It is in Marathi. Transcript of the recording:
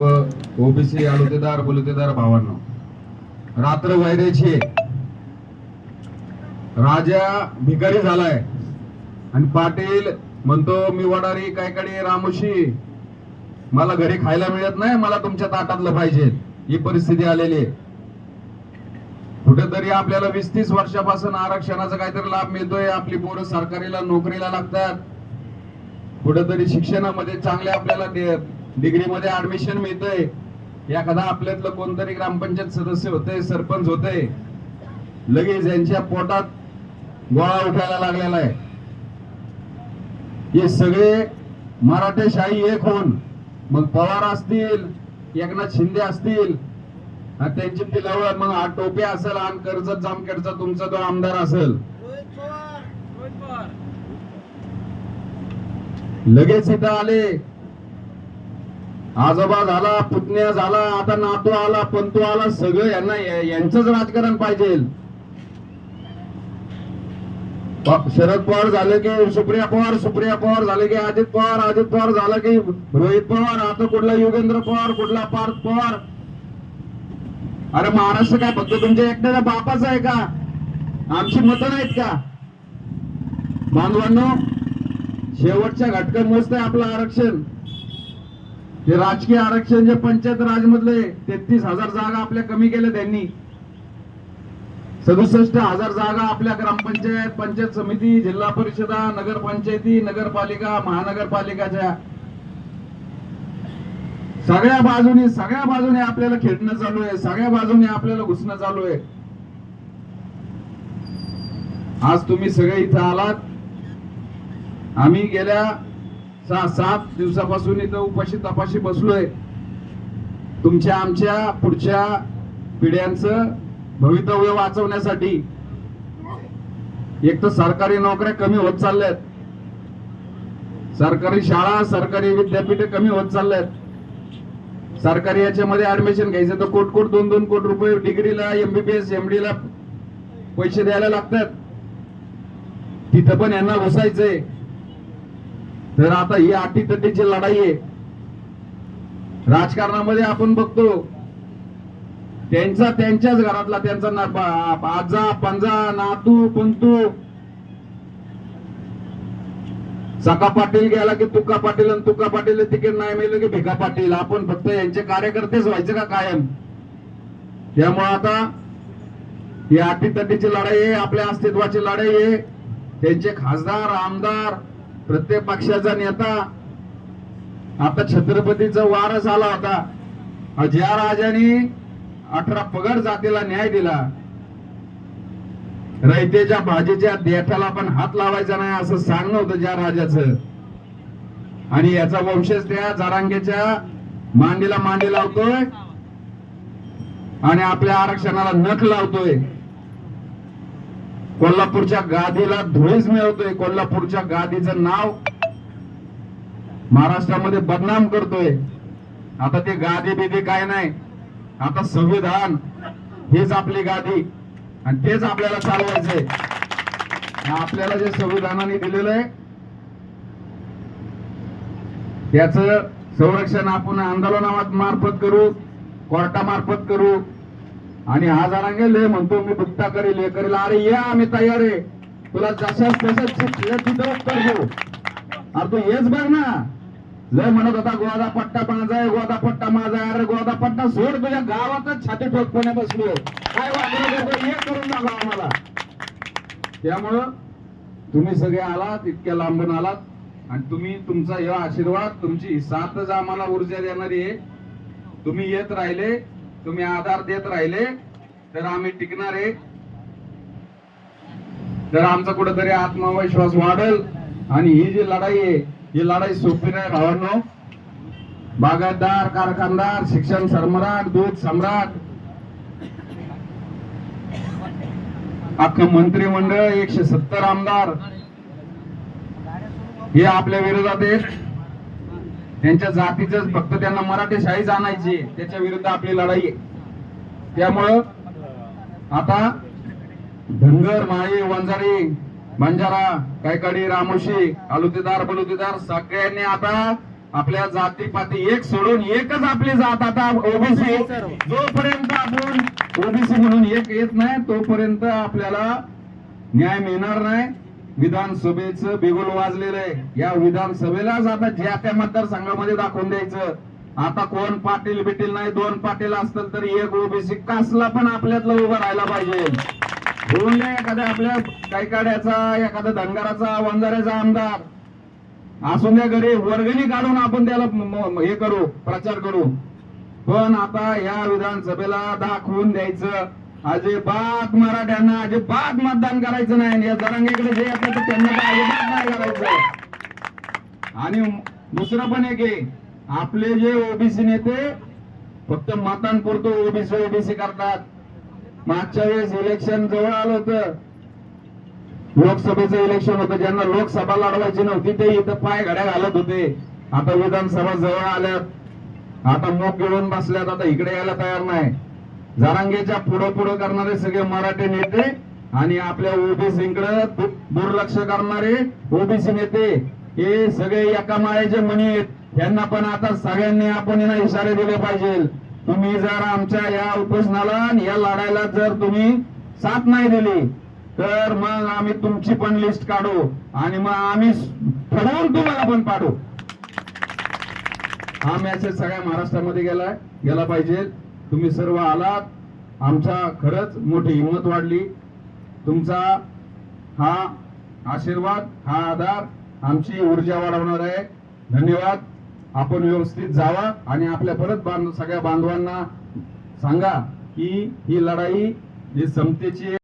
ओबीसी आलुतेदार बुलुतेदार भावांना. रात्र वैराची राजा भिकारी झालाय. आणि पाटील म्हणतो मी वडारी कायकडे रामोशी. मला घरी खायला मिळत नाही मला तुमच्या ताटातलं पाहिजे. ही परिस्थिती आलेली आहे. कुठेतरी आपल्याला वीस तीस वर्षापासून आरक्षणाचा काहीतरी लाभ मिळतोय. आपली पोरं सरकारीला नोकरीला लागतात. कुठेतरी शिक्षणामध्ये चांगले आपल्याला डिग्री मध्ये ऍडमिशन मिळतंय. एखादा आपल्यातलं कोणतरी ग्रामपंचायत सदस्य होते सरपंच होते लगेच यांच्या पोटात गोळा उठायला लागलेला आहे. हे सगळे मराठेशाही एक होऊन मग पवार असतील एकनाथ शिंदे असतील त्यांची पिलावळ मग हा टोपे असेल आणि कर्जत जामखेडचा तुमचा तो आमदार असेल. लगेच इथं आले. आजोबा झाला पुतण्या झाला आता नातू आला पंतू आला सगळं यांना यांचंच राजकारण पाहिजे. शरद पवार झाले की सुप्रिया पवार सुप्रिया पवार झाले की अजित पवार अजित पवार झालं की रोहित पवार आता कुठला योगेंद्र पवार कुठला पार्थ पवार? अरे महाराष्ट्र काय फक्त तुमच्या एकट्याच्या बापाच आहे का? आमची मतं नाहीत का? बांधवांनो शेवटच्या घटक मोजत आहे आपलं आरक्षण. हे राजकीय आरक्षण जे पंचायत राज मधले तेहतीस हजार जागा आपल्या कमी केल्या त्यांनी. सदुसष्ट हजार जागा आपल्या ग्रामपंचायत पंचायत समिती जिल्हा परिषदा नगरपंचायती नगरपालिका महानगरपालिकाच्या. सगळ्या बाजूनी सगळ्या बाजूने आपल्याला खेळणं चालू आहे सगळ्या बाजूने आपल्याला घुसणं चालू आहे. आज तुम्ही सगळे इथं आलात. आम्ही गेल्या सहा सात दिवसापासून इथं उपाशी तपाशी बसलोय. तुमच्या आमच्या पुढच्या पिढ्यांचं भवितव्य वाचवण्यासाठी. एक तर सरकारी नोकऱ्या कमी होत चालल्यात. सरकारी शाळा सरकारी विद्यापीठ कमी होत चालल्यात. सरकारी याच्यामध्ये ऍडमिशन घ्यायचं तर कोट कोट दोन दोन कोट रुपये डिग्रीला एमबीबीएस एमडी ला पैसे द्यायला लागतात. तिथं पण यांना घुसायचंय. तर आता ही अटीतटीची लढाई आहे. राजकारणामध्ये आपण बघतो त्यांचा त्यांच्याच घरातला त्यांचा आजा पंजा नातू पंतू. सका पाटील गेला की तुका पाटील आणि तुका पाटील तिकीट नाही मिळलं की भिका पाटील. आपण फक्त यांचे कार्यकर्तेच व्हायचे का कायम? त्यामुळे आता ही अटीतटीची लढाई आहे आपल्या अस्तित्वाची लढाई आहे. त्यांचे खासदार आमदार प्रत्येक पक्षाचा नेता आता छत्रपतीचा वारस आला होता. ज्या राजाने अठरा पगड जातीला न्याय दिला. रयतेच्या भाजीच्या देठाला पण हात लावायचा नाही असं सांगणं होतं ज्या राजाचं. आणि याचा वंशज त्या जारांगेच्या मांडीला मांडी लावतोय. आणि आपल्या आरक्षणाला नख लावतोय. कोल्हापूरच्या गादीला धुळीच मिळवतोय. कोल्हापूरच्या गादीचं नाव महाराष्ट्रामध्ये बदनाम करतोय. आता ते गादी बिदी काय नाही. आता संविधान हेच आपली गादी आणि तेच आपल्याला चालवायचंय. आपल्याला जे संविधानाने दिलेलं आहे त्याच संरक्षण आपण आंदोलनामार्फत करू कोर्टामार्फत करू आणि हा जरांगे लय म्हणतो मी बुत्ता करेल हे करेल. अरे ये आम्ही तयार आहे. तुला जशाच तसंच उत्तर देऊ. अरे तू हेच बघ ना. लय म्हणत होता गोदा पट्टा माझा आहे गोदा पट्टा माझा आहे. अरे गोदा पट्टा सोड तुझ्या गावातच छाती ठोकपणे बसलो काय वाटलं हे करून दाखवा आम्हाला. त्यामुळं तुम्ही सगळे आलात इतक्या लांबून आलात. आणि तुम्ही तुमचा हे आशीर्वाद तुमची साथच आम्हाला ऊर्जा देणारी आहे. तुम्ही येत राहिले. तुम्ही आधार देत राहिले तर आम्ही टिकणार आहे. तर आमचा कुठेतरी आत्मविश्वास वाढेल. आणि ही जी लढाई आहे ही लढाई सोपी नाही भावांनो. बागायतदार कारखानदार शिक्षण सम्राट दूध सम्राट अख्खं मंत्रिमंडळ एकशे सत्तर आमदार हे आपल्या विरोधात आहेत. त्यांच्या जातीच फक्त त्यांना मराठी शाहीच आणायची. त्याच्या विरुद्ध आपली लढाई आहे. त्यामुळं आता धनगर माळी वंजारी बंजारा कायकाडी रामोशी आलुतेदार बलुतेदार सगळ्यांनी आता आपल्या जातीपाती एक सोडून एकच आपली जात आता ओबीसी. जोपर्यंत आपण ओबीसी म्हणून एक येत नाही तोपर्यंत आपल्याला न्याय मिळणार नाही. विधानसभेचं बिगुल वाजलेलं आहे. या विधानसभेलाच आता ज्या त्या मतदारसंघामध्ये दाखवून द्यायचं. आता कोण पाटील बिटील नाही दोन पाटील असतील तर एक ओबीसी कासला पण आपल्यातलं उभं राहायला पाहिजे. होऊन द्या एखाद्या आपल्या कैकाड्याचा एखाद्या धनगराचा वंजाऱ्याचा आमदार. असून द्या घरी वर्गणी काढून आपण त्याला हे करू प्रचार करू. पण आता या विधानसभेला दाखवून द्यायचं. अजिबात मराठ्यांना अजिबात मतदान करायचं नाही. आणि या जरांगेकडे जे येतात त्यांना तर अजिबात नाही करायचं. आणि दुसरं पण एक आहे आपले जे ओबीसी नेते फक्त मतांपुरतं ओबीसी ओबीसी करतात. मागच्या वेळेस इलेक्शन जवळ आलं होतं. लोकसभेचं इलेक्शन होतं ज्यांना लोकसभा लढवायची नव्हती ते इथं पाय घड्या घालत होते. आता विधानसभा जवळ आल्यात आता मोक गिळून बसल्यात आता इकडे यायला तयार नाही. जरांगेच्या पुढं पुढं करणारे सगळे मराठी नेते आणि आपल्या ओबीसीकडे दुर्लक्ष करणारे ओबीसी नेते हे सगळे एका माळेचे म्हणी आहेत. यांना पण आता सगळ्यांनी आपण यांना इशारे दिले पाहिजे. तुम्ही जर आमच्या या उपोषणाला आणि या लढायला जर तुम्ही साथ नाही दिली तर मग आम्ही तुमची पण लिस्ट काढू आणि मग आम्ही ठरवून तुम्हाला पण पाडू हा मेसेज सगळ्या महाराष्ट्रामध्ये गेला गेला पाहिजे. तुम्ही सर्व आलात. आमचा खरंच मोठी हिंमत वाढली. तुमचा हा आशीर्वाद हा आधार आमची ऊर्जा वाढवणार आहे. धन्यवाद. आपण व्यवस्थित जावा आणि आपल्या परत बांध सगळ्या बांधवांना सांगा की ही लढाई ही समतेची